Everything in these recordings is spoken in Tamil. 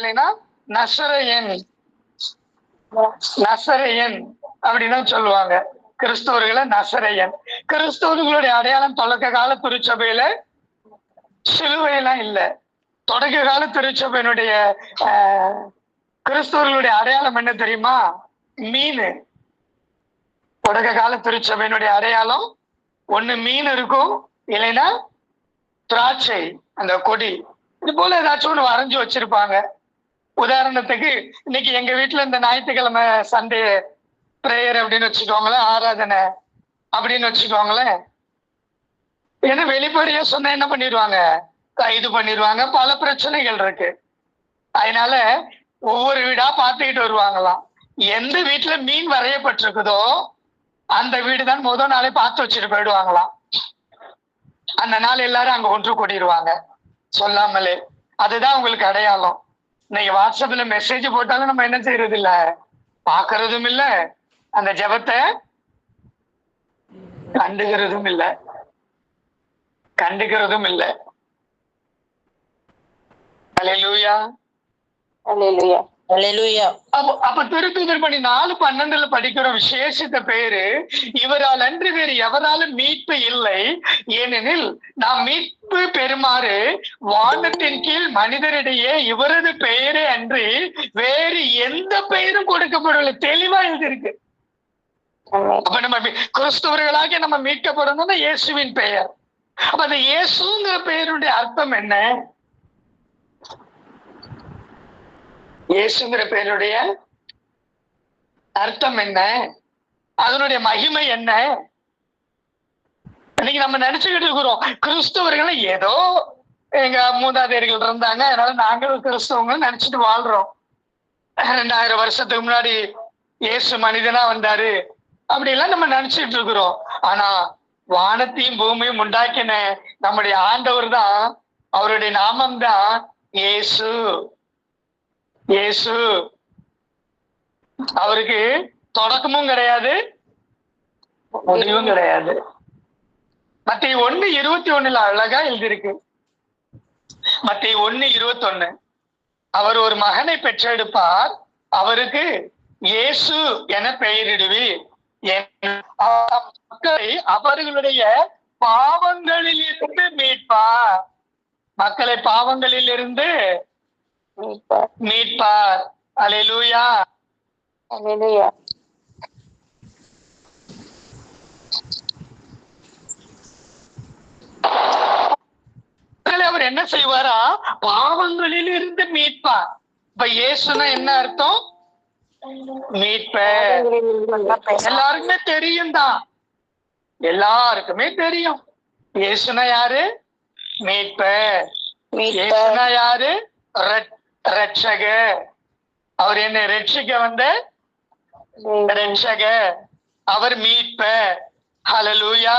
இல்லைன்னா நசரையன். நசரையன் அப்படின்னு சொல்லுவாங்க. கிறிஸ்தவர்களை நசரையன். கிறிஸ்தவர்களுடைய அடையாளம் தொடக்க கால திருச்சபையில சிலுவையெல்லாம் இல்ல. தொடக்க கால திருச்சபையினுடைய கிறிஸ்தவர்களுடைய அடையாளம் என்ன தெரியுமா? மீன். தொடக்க கால திருச்சபையினுடைய அடையாளம் ஒண்ணு மீன் இருக்கும் இல்லைன்னா திராட்சை அந்த கொடி. இது போல ஏதாச்சும் ஒண்ணு வரைஞ்சு வச்சிருப்பாங்க. உதாரணத்துக்கு இன்னைக்கு எங்க வீட்டுல இந்த ஞாயிற்றுக்கிழமை சண்டே பிரேயர் அப்படின்னு வச்சுக்கோங்களேன் ஆராதனை அப்படின்னு வச்சுக்கோங்களேன். ஏன்னா வெளிப்படையா சொன்னா என்ன பண்ணிடுவாங்க? கைது பண்ணிடுவாங்க. பல பிரச்சனைகள் இருக்கு. அதனால ஒவ்வொரு வீடா பார்த்துக்கிட்டு வருவாங்களாம். எந்த வீட்டுல மீன் வரையப்பட்டிருக்குதோ அந்த வீடு தான் முதல் நாளே பார்த்து வச்சுட்டு போயிடுவாங்களாம். அந்த நாள் எல்லாரும் அங்க ஒன்று கூடிடுவாங்க. சொல்லாமலே. அதுதான் உங்களுக்கு அடையாளம். இன்னைக்கு வாட்ஸ்அப்ல மெசேஜ் போட்டாலும் நம்ம என்ன செய்யறது இல்ல பாக்குறதும் இல்ல அந்த ஜபத்தை கண்டுகிறதும் இல்ல கண்டுகிறதும் இல்ல அல்லேலூயா அல்லேலூயா அப்ப நாலு பன்னெண்டுல படிக்கிற விசேஷித்த பேரு இவரால் அன்று வேறு எவராலும் மீட்பு இல்லை. ஏனெனில் நாம் மீட்பு பெறுமாறு வானத்தின் கீழ் மனிதரிடையே இவரது பெயரே அன்றி வேறு எந்த பெயரும் கொடுக்கப்படவில்லை. தெளிவா எழுதியிருக்கு. அப்ப நம்ம கிறிஸ்தவர்களாக நம்ம மீட்கப்படணும்னா இயேசுவின் பெயர். அப்ப அந்த இயேசுங்கிற பெயருடைய அர்த்தம் என்ன? இயேசுங்கிற பெயருடைய அர்த்தம் என்ன? அதனுடைய மகிமை என்ன? இன்னைக்கு நம்ம நினைச்சுக்கிட்டு இருக்கிறோம் கிறிஸ்தவர்கள் ஏதோ எங்க மூதாதையர்கள் இருந்தாங்க அதனால நாங்களும் கிறிஸ்தவங்களும் நினைச்சிட்டு வாழ்றோம். ரெண்டாயிரம் வருஷத்துக்கு முன்னாடி இயேசு மனிதனா வந்தாரு. அப்படி எல்லாம் நம்ம நினைச்சிட்டு இருக்கிறோம். ஆனா வானத்தையும் பூமியும் உண்டாக்கின நம்முடைய ஆண்டவர் தான் அவருடைய நாமம் தான் இயேசு. இயேசு. அவருக்கு தொடக்கமும் கிடையாது முடிவும் கிடையாது. மத்திய ஒண்ணு இருபத்தி ஒண்ணுல அழகா எழுதியிருக்கு. மத்திய ஒண்ணு இருபத்தி ஒண்ணு அவர் ஒரு மகனை பெற்றெடுப்பார் அவருக்கு இயேசு என பெயரிடுவீர். என் மக்களை அவர்களுடைய பாவங்களில் இருந்து மீட்பார். மக்களை பாவங்களில் இருந்து மீட்பர். மீட்பார் அல்லேலூயா மக்களை அவர் என்ன செய்வாரா? பாவங்களில் இருந்து மீட்பார் இப்ப இயேசுனா என்ன அர்த்தம்? மீட்ப எல்லாருக்குமே தெரியும் தான். எல்லாருக்குமே தெரியும். இயேசுனா யாரு? மீட்ப இயேசுனா யாரு? ரட்- ரட்சக அவர் என்ன ரட்சிக்க வந்த? ரட்சக அவர் மீட்ப. அல்லேலூயா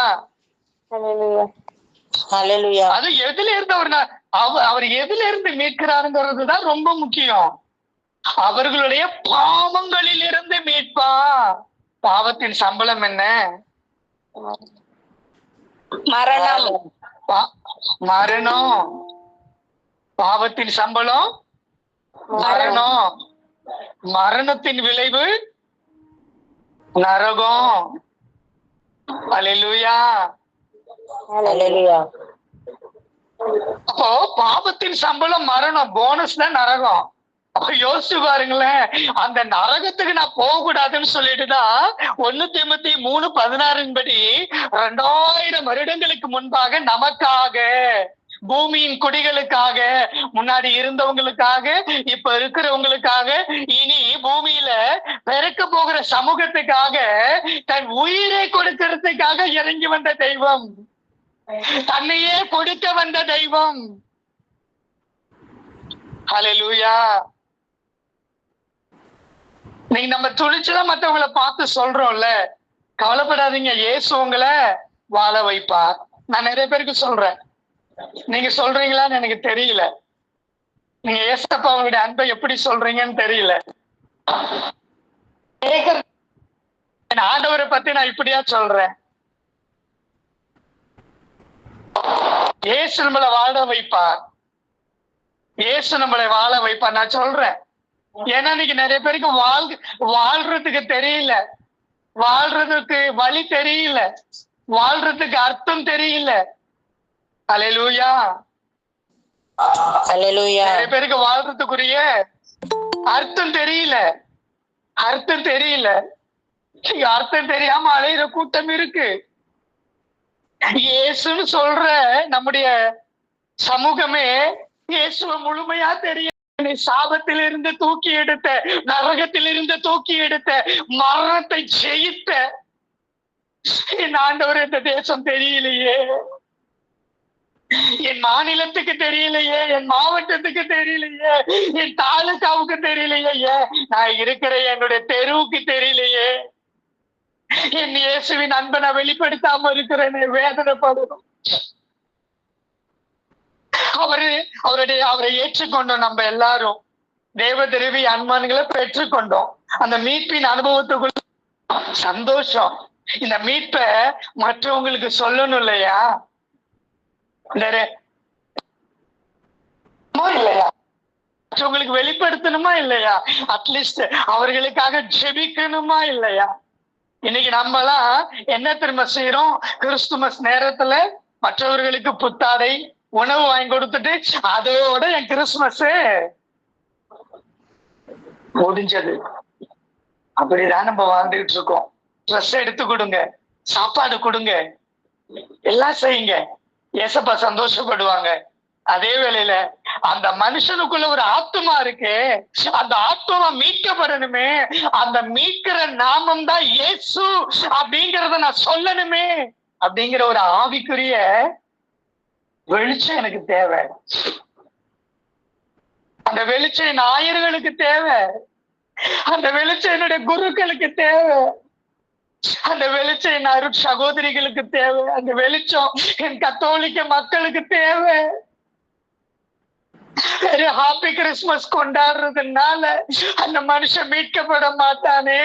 அது எதுல இருந்து அவர் அவர் எதுல இருந்து மீட்கிறாருங்கிறது தான் ரொம்ப முக்கியம். அவர்களுடைய பாவங்களில் இருந்து மீட்பா. பாவத்தின் சம்பளம் என்ன? மரணம். மரணம். பாவத்தின் சம்பளம்? மரணம். மரணத்தின் விளைவு நரகம். அல்லேலூயா அப்போ பாவத்தின் சம்பளம் மரணம் போனஸ் தான் நரகம். அப்ப யோசிச்சு பாருங்களேன் அந்த நரகத்துக்கு நான் போக கூடாதுன்னு சொல்லிட்டு தான் ஒண்ணு திமுத்தி மூணு பதினாறின் படி ரெண்டாயிரம் வருடங்களுக்கு முன்பாக நமக்காக பூமியின் குடிகளுக்காக முன்னாடி இருந்தவங்களுக்காக இப்ப இருக்கிறவங்களுக்காக இனி பூமியில பெருக்க போகிற சமூகத்துக்காக தன் உயிரை கொடுக்கறதுக்காக இறங்கி வந்த தெய்வம். தன்னையே கொடுக்க வந்த தெய்வம். ஹலலூயா நீங்க நம்ம துணிச்சுதான் மத்தவங்கள பார்த்து சொல்றோம்ல கவலைப்படாதீங்க. இயேசு உங்களை வாழ வைப்பார். நான் நிறைய பேருக்கு சொல்றேன். நீங்க சொல்றீங்களான்னு எனக்கு தெரியல. நீங்க ஏசப்பா அன்பை எப்படி சொல்றீங்கன்னு தெரியல. என் ஆண்டவரை பத்தி நான் இப்படியா சொல்றேன். இயேசு நம்மளை வாழ வைப்பார். இயேசு நம்மளை வாழ வைப்பா நான் சொல்றேன். ஏன்னா இன்னைக்கு நிறைய பேருக்கு வாழ் வாழ்றதுக்கு தெரியல. வாழ்றதுக்கு வழி தெரியல. வாழ்றதுக்கு அர்த்தம் தெரியல. அலையலூயா Hallelujah. நிறைய பேருக்கு வாழ்றதுக்குரிய அர்த்தம் தெரியல. அர்த்தம் தெரியல. அர்த்தம் தெரியாம அலையிற கூட்டம் இருக்கு. இயேசுன்னு சொல்ற நம்முடைய சமூகமே இயேசுவ முழுமையா என்னை சாபத்திலிருந்து தூக்கி எடுத்த நரகத்திலிருந்து தூக்கி எடுத்த மரணத்தை ஜெயித்த. என் ஆண்டவர் இந்த தேசம் தெரியலையே. என் மாநிலத்துக்கு தெரியலையே என் மாவட்டத்துக்கு தெரியலையே என் தாலுகாவுக்கு தெரியலையே. நான் இருக்கிற என்னுடைய தெருவுக்கு தெரியலையே. என் இயேசுவின் அன்பை நான் வெளிப்படுத்தாம இருக்கிறேனே வேதனைப்படணும். அவரு அவருடைய அவரை ஏற்றுக்கொண்டோம் நம்ம எல்லாரும். தேவ திருவி அன்பான்களை பெற்றுக்கொண்டோம். அந்த மீட்பின் அனுபவத்துக்குள்ள சந்தோஷம். இந்த மீட்பை மற்றவங்களுக்கு சொல்லணும் இல்லையா? இல்லையா? மற்றவங்களுக்கு வெளிப்படுத்தணுமா இல்லையா? அட்லீஸ்ட் அவர்களுக்காக ஜெபிக்கணுமா இல்லையா? இன்னைக்கு நம்மலாம் என்ன திரும்ப செய்யறோம் கிறிஸ்துமஸ் நேரத்துல மற்றவர்களுக்கு புத்தாடை உணவு வாங்கி கொடுத்துட்டு அதோட என் கிறிஸ்துமஸ் முடிஞ்சது. அப்படிதான் நம்ம வாழ்ந்துகிட்டு இருக்கோம். ட்ரெஸ் எடுத்து கொடுங்க. சாப்பாடு கொடுங்க. எல்லாம் செய்யுங்க. ஏசப்பா சந்தோஷப்படுவாங்க. அதே வேளையில அந்த மனுஷனுக்குள்ள ஒரு ஆத்மா இருக்கு. அந்த ஆத்மா மீட்கப்படணுமே. அந்த மீட்கிற நாமம் தான் இயேசு அப்படிங்கறத நான் சொல்லணுமே. அப்படிங்கிற ஒரு ஆவிக்குரிய வெளிச்சம் எனக்கு தேவை. அந்த வெளிச்சம் என் ஆயர்களுக்கு தேவை. அந்த வெளிச்சம் என்னுடைய குருக்களுக்கு தேவை. அந்த வெளிச்சம் என் அரு சகோதரிகளுக்கு தேவை. அந்த வெளிச்சம் என் கத்தோலிக்க மக்களுக்கு தேவை. ஹாப்பி கிறிஸ்துமஸ் கொண்டாடுறதுனால அந்த மனுஷன் மீட்கப்பட மாட்டானே.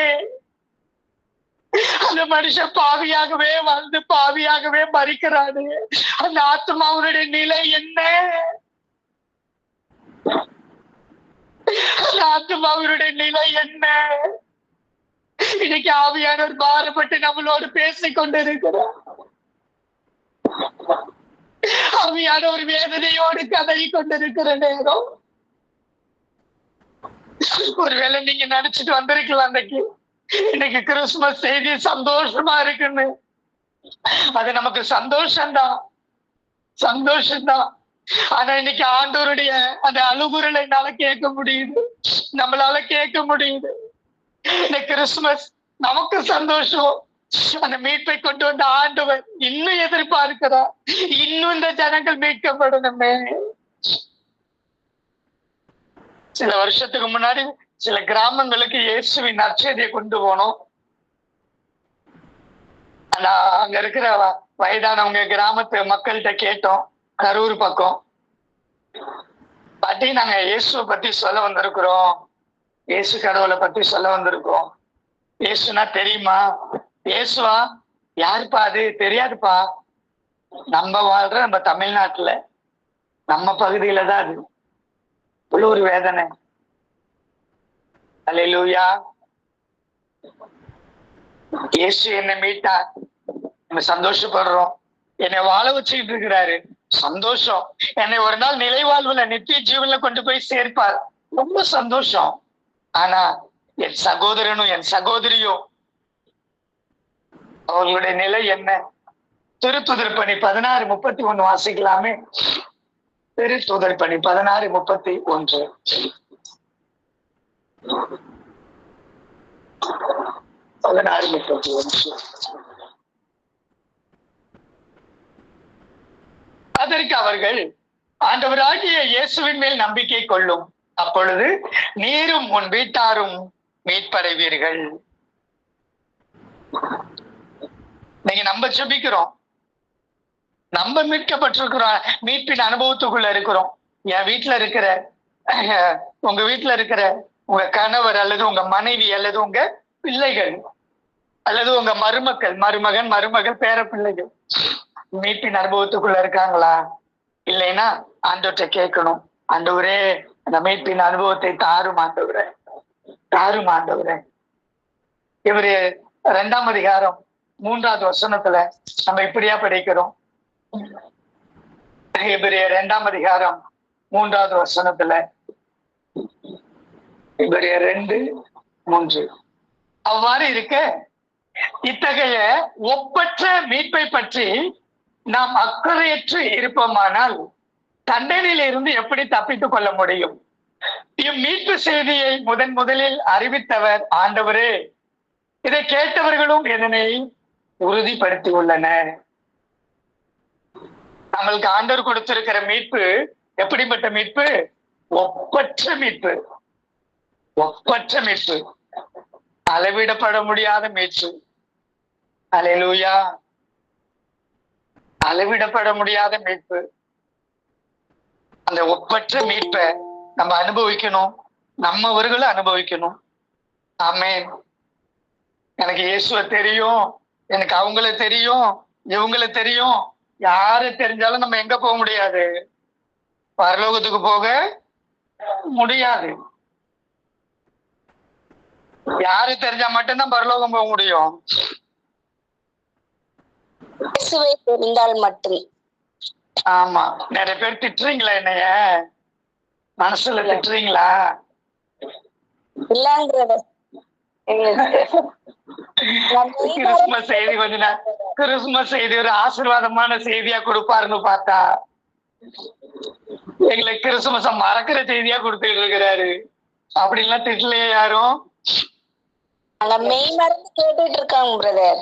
அந்த மனுஷன் பாவியாகவே வந்து பாவியாகவே மறிக்கிறாரு அந்த ஆத்மாவுடைய நிலை என்ன? அந்த ஆத்மாவுடைய நிலை என்ன? இன்னைக்கு ஆவியானவர் மாறுபட்டு நம்மளோடு பேசிக் கொண்டிருக்கிறார் ஆவியான ஒரு வேதனையோடு கதறி கொண்டிருக்கிற நேரம். ஒருவேளை நீங்க நினைச்சிட்டு வந்திருக்கலாம் அன்னைக்கு. இன்னைக்கு கிறிஸ்துமஸ் செய்தி சந்தோஷமா இருக்குன்னு. அது நமக்கு சந்தோஷம்தான். சந்தோஷம்தான். ஆனா இன்னைக்கு ஆண்டோருடைய அந்த அழுகுரலை என்னால கேட்க முடியுது. நம்மளால கேட்க முடியுது. இந்த கிறிஸ்துமஸ் நமக்கு சந்தோஷம். அந்த மீட்பை கொண்டு வந்த ஆண்டவர் இன்னும் எதிர்பார்க்கிறார் இன்னும் இந்த ஜனங்கள் மீட்கப்படணுமே. சில வருஷத்துக்கு முன்னாடி சில கிராமங்களுக்கு இயேசுவின் நற்செய்தியை கொண்டு போனோம். ஆனா அங்க இருக்கிற வயதானவங்க கிராமத்து மக்கள்கிட்ட கேட்டோம். கரூர் பக்கம். பாட்டி நாங்க இயேசுவை பத்தி சொல்ல வந்திருக்கிறோம். இயேசு கடவுளை பத்தி சொல்ல வந்திருக்கோம். இயேசுனா தெரியுமா? இயேசுவா? யாருப்பா அது? தெரியாதுப்பா. நம்ம வாழ்ற நம்ம தமிழ்நாட்டுல நம்ம பகுதியில தான் அது. இவ்வளோ ஒரு வேதனை. அலையிலூயா இயேசு என்னை மீட்டா நம்ம சந்தோஷப்படுறோம். என்னை வாழ வச்சுக்கிட்டு இருக்கிறாரு. சந்தோஷம். என்னை ஒரு நாள் நிலைவாழ்வுல நித்திய ஜீவன்ல கொண்டு போய் சேர்ப்பார். ரொம்ப சந்தோஷம். ஆனா என் சகோதரனும் என் சகோதரியும் அவர்களுடைய நிலை என்ன? திருத்துதல் பணி பதினாறு முப்பத்தி ஒண்ணு வாசிக்கலாமே. திருத்துதல் பணி பதினாறு முப்பத்தி ஒன்று. பதினாறு முப்பத்தி ஒன்று. அதற்கு அவர்கள் ஆண்டவராகிய இயேசுவின் மேல் நம்பிக்கை கொள்ளும். அப்பொழுது நீரும் உன் வீட்டாரும் மீட்படைவீர்கள். நீங்க நம்ம ஜபிக்கிறோம். நம்ம மீட்கப்பட்டிருக்கிறோம். மீட்பின் அனுபவத்துக்குள்ள இருக்கிறோம். என் வீட்டுல இருக்கிற உங்க வீட்டுல இருக்கிற உங்க கணவர் அல்லது உங்க மனைவி அல்லது உங்க பிள்ளைகள் அல்லது உங்க மருமக்கள் மருமகன் மருமகள் பேர பிள்ளைகள் மீட்பின் அனுபவத்துக்குள்ள இருக்காங்களா? இல்லைன்னா ஆண்டோட்ட கேட்கணும். ஆண்டவரே அந்த மீட்பின் அனுபவத்தை தாரும் ஆண்டவரே தாரும் ஆண்டவரே. இவரு ரெண்டாம் அதிகாரம் மூன்றாவது வசனத்துல நம்ம இப்படியா படிக்கிறோம்? இவரு ரெண்டாம் அதிகாரம் மூன்றாவது வசனத்துல இவரு ரெண்டு மூன்று. அவ்வாறு இருக்க இத்தகைய ஒப்பற்ற மீட்பை பற்றி நாம் அக்கறையற்று இருப்போமானால் தண்டனையில் இருந்து எப்படி தப்பித்துக் கொள்ள முடியும்? இம்மீட்பு செய்தியை முதன் முதலில் அறிவித்தவர் ஆண்டவரே. இதை கேட்டவர்களும் இதனை உறுதிப்படுத்தி உள்ளனர் நம்மளுக்கு ஆண்டவர் கொடுத்திருக்கிற மீட்பு எப்படிப்பட்ட மீட்பு? ஒப்பற்ற மீட்பு. ஒப்பற்ற மீட்பு. அளவிடப்பட முடியாத மீட்பு. அலையலூயா அளவிடப்பட முடியாத மீட்பு. அந்த ஒப்பற்ற மீட்பை நம்ம அனுபவிக்கணும். நம்மவர்களும் அனுபவிக்கணும். ஆமேன். எனக்கு இயேசுவ தெரியும். எனக்கு அவங்கள தெரியும். இவங்கள தெரியும். யாரு தெரிஞ்சாலும் நம்ம எங்க போக முடியாது? பரலோகத்துக்கு போக முடியாது. யாரு தெரிஞ்சா மட்டும்தான் பரலோகம் போக முடியும். தெரிந்தால் மட்டும். ஆமா. நிறைய பேர் திட்டுறீங்களா என்னைய? மனசுல திட்டுறீங்களா? கிறிஸ்துமஸ் செய்தி கொஞ்ச கிறிஸ்துமஸ் செய்தி ஒரு ஆசீர்வாதமான செய்தியா கொடுப்பாருன்னு பார்த்தா எங்களை கிறிஸ்துமஸ மறக்கிற செய்தியா கொடுத்துட்டு இருக்கிறாரு. அப்படின்லாம் திட்டலையே யாரும்? மெய் மறந்து கேட்டுட்டு இருக்காங்க பிரதர்